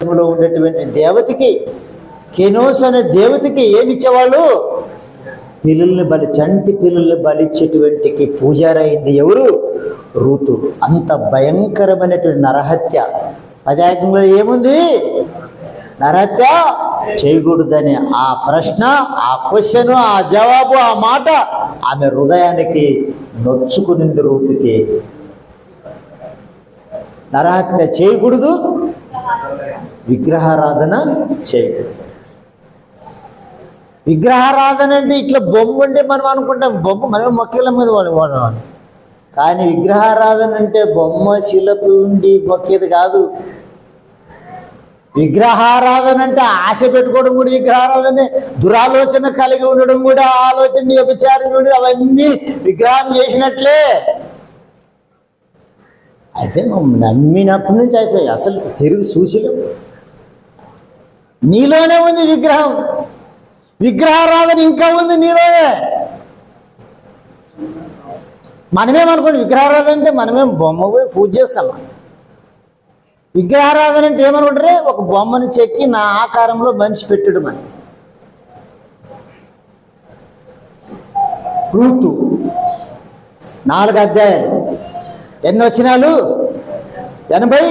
లో ఉండేటువంటి దేవతకి కెనోస్ అనే దేవతకి ఏమిచ్చేవాళ్ళు? పిల్లల్ని బలి చంటి పిల్లల్ని బలిచ్చేటువంటికి పూజారైంది ఎవరు? రూతు అంత భయంకరమైనటువంటి నరహత్య. పదార్థంలో ఏముంది? నరహత్య చేయకూడదని ఆ ప్రశ్న ఆ క్వశ్చన్ ఆ జవాబు ఆ మాట ఆమె హృదయానికి నొచ్చుకునింది రూతుకి. నరహత్య చేయకూడదు విగ్రహారాధన చేయకూడదు విగ్రహారాధన అంటే ఇట్లా బొమ్మ ఉంటే మనం అనుకుంటాం బొమ్మ మనం మొక్కల మీద వాడు కానీ విగ్రహారాధన అంటే బొమ్మ శిలపు ఉండి మొక్కేది కాదు. విగ్రహారాధన అంటే ఆశ పెట్టుకోవడం కూడా విగ్రహారాధనే దురాలోచన కలిగి ఉండడం కూడా ఆలోచన వ్యభిచారం అవన్నీ విగ్రహం చేసినట్లే. అయితే మనం నమ్మినప్పటి నుంచి అయిపోయాయి. అసలు తిరిగి సూచిలో. నీలోనే ఉంది విగ్రహం. విగ్రహారాధన ఇంకా ఉంది నీలోనే. మనమేమనుకోండి విగ్రహారాధన అంటే మనమేం బొమ్మ పోయి పూజ చేస్తాం విగ్రహారాధన అంటే ఏమనుకుంటారే? ఒక బొమ్మను చెక్కి నా ఆకారంలో మనిషి పెట్టడం అని ఋతు నాలుగు అధ్యాయాలు. ఎన్ని వచ్చినాలు? ఎనభై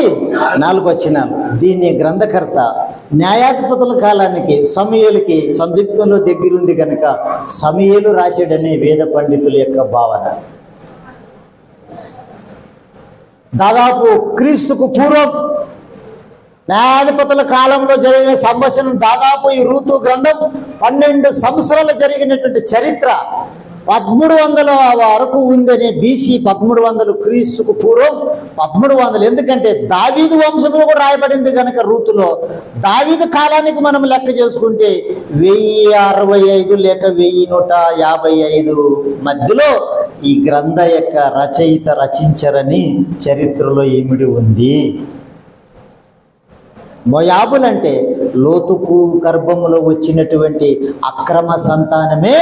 నాలుగు వచ్చినాలు. దీన్ని గ్రంథకర్త న్యాయాధిపతుల కాలానికి సమయలకి సందిగ్ధంలో దగ్గరుంది కనుక సమయలు రాశాడని వేద పండితుల యొక్క భావన. దాదాపు క్రీస్తుకు పూర్వం న్యాయాధిపతుల కాలంలో జరిగిన సంభాషణ దాదాపు ఈ ఋతు గ్రంథం పన్నెండు సంవత్సరాలు జరిగినటువంటి చరిత్ర పదమూడు వందల వరకు ఉందనే బీసీ పదమూడు వందలు క్రీస్తుకు పూర్వం పదమూడు వందలు. ఎందుకంటే దావీదు వంశంలో కూడా రాయబడింది కనుక రూతులో. దావీదు కాలానికి మనం లెక్క చేసుకుంటే వెయ్యి అరవై ఐదు లేక వెయ్యి నూట యాభై ఐదు మధ్యలో ఈ గ్రంథ యొక్క రచయిత రచించరని చరిత్రలో ఏమిడి ఉంది? మొయాబులంటే లోతుకు గర్భములో వచ్చినటువంటి అక్రమ సంతానమే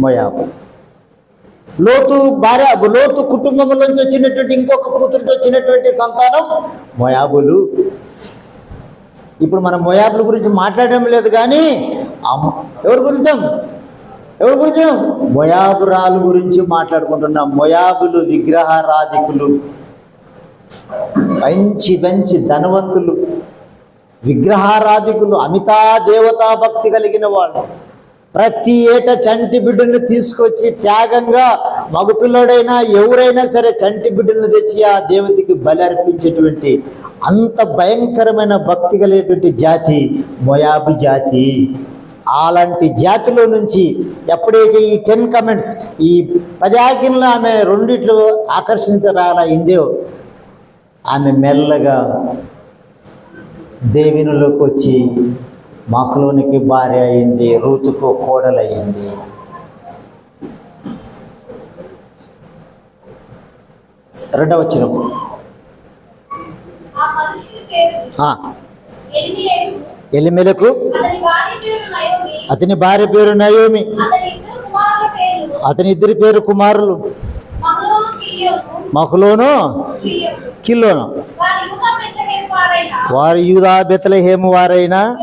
మోయాబు. లోతు భార్య లోతు కుటుంబంలోంచి వచ్చినటువంటి ఇంకొక కూతురికి వచ్చినటువంటి సంతానం మొయాబులు. ఇప్పుడు మనం మొయాబుల గురించి మాట్లాడడం లేదు కానీ అమ్మ ఎవరి గురించాం? ఎవరి గురించాం? మొయాబురాలు గురించి మాట్లాడుకుంటున్నాం. మొయాబులు విగ్రహారాధికులు. మంచి మంచి ధనవంతులు. విగ్రహారాధికులు అమితా దేవతా భక్తి కలిగిన వాళ్ళు. ప్రతి ఏటా చంటి బిడ్డల్ని తీసుకొచ్చి త్యాగంగా మగపిల్లడైనా ఎవరైనా సరే చంటి బిడ్డలను తెచ్చి ఆ దేవతకి బలి అర్పించేటువంటి అంత భయంకరమైన భక్తి కలిగేటువంటి జాతి మొయాబు జాతి. అలాంటి జాతిలో నుంచి ఎప్పుడైతే ఈ టెన్ కమెంట్స్ ఈ పదాజ్ఞలు ఆమె రెండిట్లు ఆకర్షించరాలైందో ఆమె మెల్లగా దేవినిలోకి వచ్చి మకులోనికి భార్య అయింది రూతుకు కోడలయ్యింది రెండవ వచ్చిన ఎలిమిలేకు. అతని భార్య పేరు నయోమి. అతని ఇద్దరు పేరు కుమారులు. మహలోను. కిల్లోను. వారి యూదా బెత్లెహేము వారైన?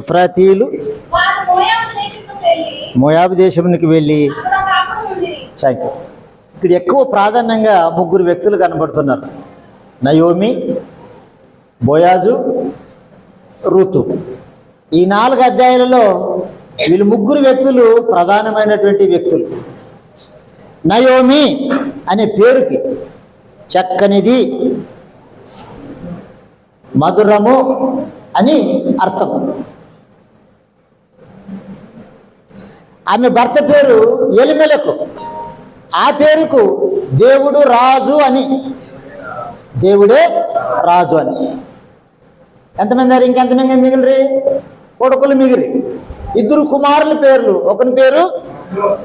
ఎఫ్రాతీలు యూదా దేశంకి ఎఫ్రాతీయులు వెళ్ళి మోయాబు ఇక్కడ ఎక్కువ ప్రాధాన్యంగా ముగ్గురు వ్యక్తులు కనబడుతున్నారు. నయోమి బోయాజు ఋతు ఈ నాలుగు అధ్యాయులలో వీళ్ళు ముగ్గురు వ్యక్తులు ప్రధానమైనటువంటి వ్యక్తులు. నయోమి అనే పేరుకి చక్కనిది మధురము అని అర్థం. ఆమె భర్త పేరు ఎలిమెలకు. ఆ పేరుకు దేవుడు రాజు అని. దేవుడే రాజు అని. ఎంతమంది అన్నారు ఇంకెంతమంది మిగిలిరి కొడుకులు మిగిలి ఇద్దరు కుమారుల పేర్లు. ఒకని పేరు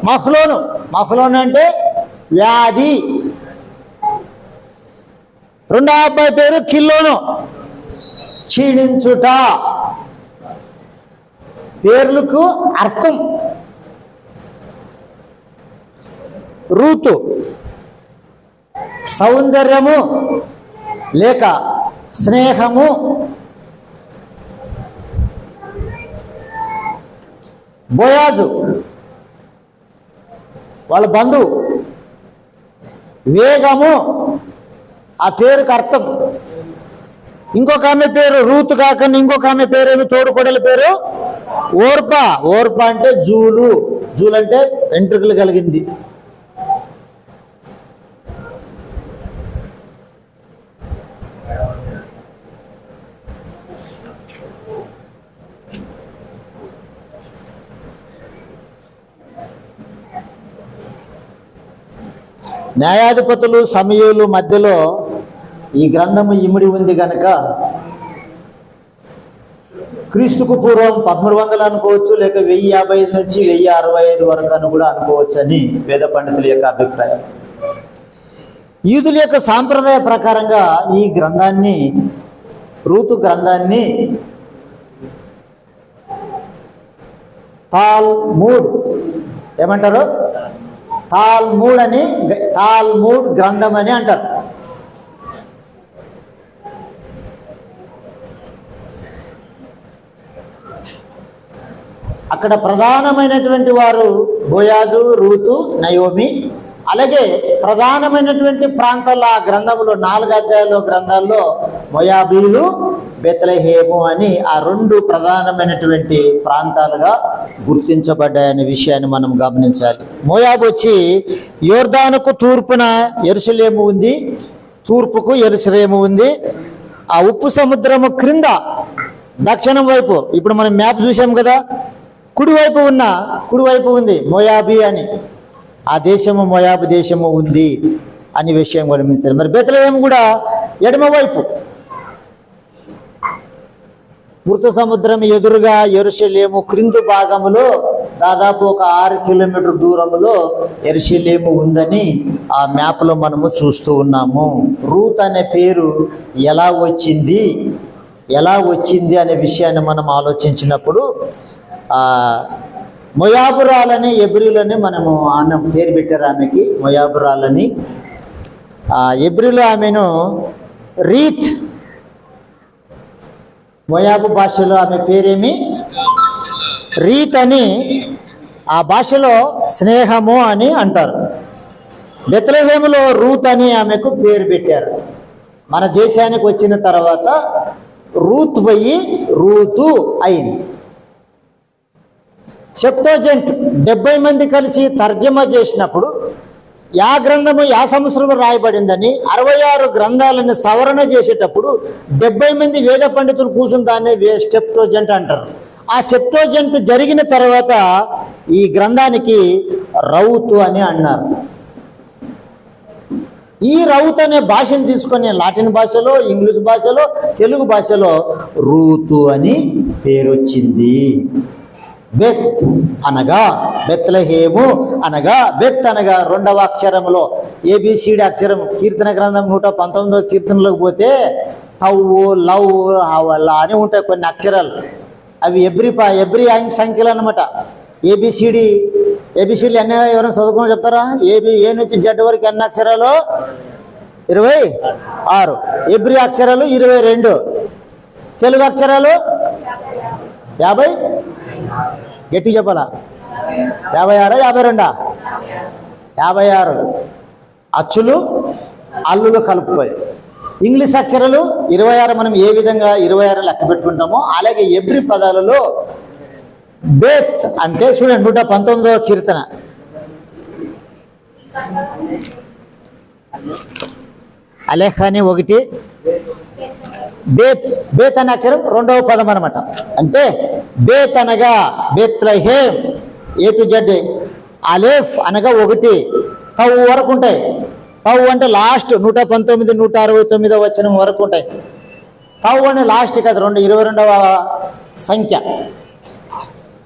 మహ్లోను. మహ్లోను అంటే వ్యాధి. రెండో అబ్బాయి పేరు కిల్లోను. క్షీణించుట. పేర్లకు అర్థం. రూతు. సౌందర్యము లేక స్నేహము బోయాజు. వాళ్ళ బంధువు వేగము. ఆ పేరుకి అర్థం. ఇంకొక ఆమె పేరు రూతు కాకుండా ఇంకొక ఆమె పేరేమి ఏమి? తోడుకోడల పేరు? ఓర్ప. ఓర్ప అంటే జూలు. జూలు అంటే వెంట్రుకలు కలిగింది. న్యాయాధిపతులు సమయలు మధ్యలో ఈ గ్రంథము ఇమిడి ఉంది కనుక క్రీస్తుకు పూర్వం పదమూడు వందలు అనుకోవచ్చు లేక వెయ్యి యాభై ఐదు నుంచి వెయ్యి అరవై ఐదు వరకు అని కూడా అనుకోవచ్చు అని వేద పండితుల యొక్క అభిప్రాయం. యూదుల యొక్క సాంప్రదాయ ప్రకారంగా ఈ గ్రంథాన్ని రూతు గ్రంథాన్ని తాల్ మూడ్ ఏమంటారు? తాల్మూడ్ అని తాల్మూడ్ గ్రంథం అని అంటారు. అక్కడ ప్రధానమైనటువంటి వారు బోయాజు రూతు నయోమి అలాగే ప్రధానమైనటువంటి ప్రాంతాల్లో ఆ గ్రంథంలో నాలుగు అధ్యాయాలు గ్రంథాల్లో మొయాబీలు బెతలహేము అని ఆ రెండు ప్రధానమైనటువంటి ప్రాంతాలుగా గుర్తించబడ్డాయనే విషయాన్ని మనం గమనించాలి. మోయాబు వచ్చి యోర్దానుకు తూర్పున ఎరుసలేము ఉంది తూర్పుకు ఎరుసలేము ఉంది. ఆ ఉప్పు సముద్రము క్రింద దక్షిణం వైపు ఇప్పుడు మనం మ్యాప్ చూసాం కదా కుడివైపు ఉన్న కుడివైపు ఉంది మోయాబి అని. ఆ దేశము మోయాబు దేశము ఉంది అనే విషయం గమనించాలి. మరి బెతలేం కూడా ఎడమవైపు మృత సముద్రం ఎదురుగా ఎరుషలేము క్రింది భాగములో దాదాపు ఒక ఆరు కిలోమీటర్ దూరంలో ఎరుషలేము ఉందని ఆ మ్యాప్లో మనము చూస్తూ ఉన్నాము. రూత్ అనే పేరు ఎలా వచ్చింది? ఎలా వచ్చింది అనే విషయాన్ని మనం ఆలోచించినప్పుడు మొయాబురాలని ఎబ్రిలని మనము అన్న పేరు పెట్టారు ఆమెకి మొయాబురాలని. ఆ, ఎబ్రిలో ఆమెను రీత్ మొయాబు భాషలో ఆమె పేరేమి? రీత్ అని ఆ భాషలో స్నేహము అని అంటారు. బెత్లహేములో రూత్ అని ఆమెకు పేరు పెట్టారు. మన దేశానికి వచ్చిన తర్వాత రూత్ పోయి రూతు అయింది. సెప్టోజెంట్ డెబ్బై మంది కలిసి తర్జమా చేసినప్పుడు యా గ్రంథము యా సంవత్సరంలో రాయబడిందని అరవై ఆరు గ్రంథాలను సవరణ చేసేటప్పుడు డెబ్బై మంది వేద పండితులు కూర్చుని దాన్ని వే స్టెప్టోజెంట్ అంటారు. ఆ సెప్టోజెంట్ జరిగిన తర్వాత ఈ గ్రంథానికి రౌతు అని అన్నారు. ఈ రౌత్ అనే భాషను తీసుకొని లాటిన్ భాషలో ఇంగ్లీష్ భాషలో తెలుగు భాషలో రూతు అని పేరు వచ్చింది బెత్ అనగా బెత్లహేము అనగా బెత్ అనగా రెండవ అక్షరములో ఏబిసిడి అక్షరం కీర్తన గ్రంథం నూట పంతొమ్మిదో కీర్తనలోకి పోతే తవ్వు లవ్ అవల్లా అని ఉంటాయి కొన్ని అక్షరాలు. అవి ఎబ్రి ప ఎబ్రి ఆయన సంఖ్యలు అనమాట ఏబిసిడి ఏబిసిడి ఎన్ని ఎవరైనా చదువుకుని చెప్తారా? ఏబి ఏ నుంచి జడ్ వరకు ఎన్ని అక్షరాలు? ఇరవై ఆరు. ఎబ్రి అక్షరాలు ఇరవై రెండు. తెలుగు అక్షరాలు? యాభై? గట్టి చెప్పాలా? యాభై ఆరు యాభై రెండా? యాభై ఆరు. అచ్చులు అల్లులు కలుపుకొని ఇంగ్లీష్ అక్షరాలు ఇరవై ఆరు మనం ఏ విధంగా ఇరవై ఆరు లెక్క పెట్టుకుంటామో అలాగే ఎవ్రీ పదాలలో బేత్ అంటే చూడండి నూట పంతొమ్మిదవ కీర్తన. అలేఖ అని ఒకటి బేత్ బేత్ అనే అక్షరం రెండవ పదం అనమాట అంటే బేత్ అనగా Bethlehem A to Z aleph అనగా ఒకటి తవ్వు వరకు ఉంటాయి. తవ్వు అంటే లాస్ట్ నూట పంతొమ్మిది నూట అరవై తొమ్మిదో వచనం వరకు ఉంటాయి. తవ్వు అనే లాస్ట్ కదా రెండు ఇరవై రెండవ సంఖ్య.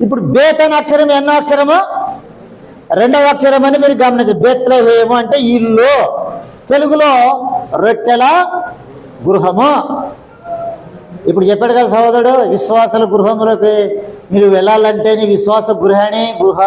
ఇప్పుడు బేత్ అనే అక్షరం ఎన్నో అక్షరము? రెండవ అక్షరం అని మీరు గమనించారు బేత్లహేము అంటే ఇల్లు. తెలుగులో రొట్టెల గృహము. ఇప్పుడు చెప్పాడు కదా సహోదరుడు విశ్వాసల గృహములకి మీరు వెళ్ళాలంటే నీ విశ్వాస గృహాన్ని గృహ.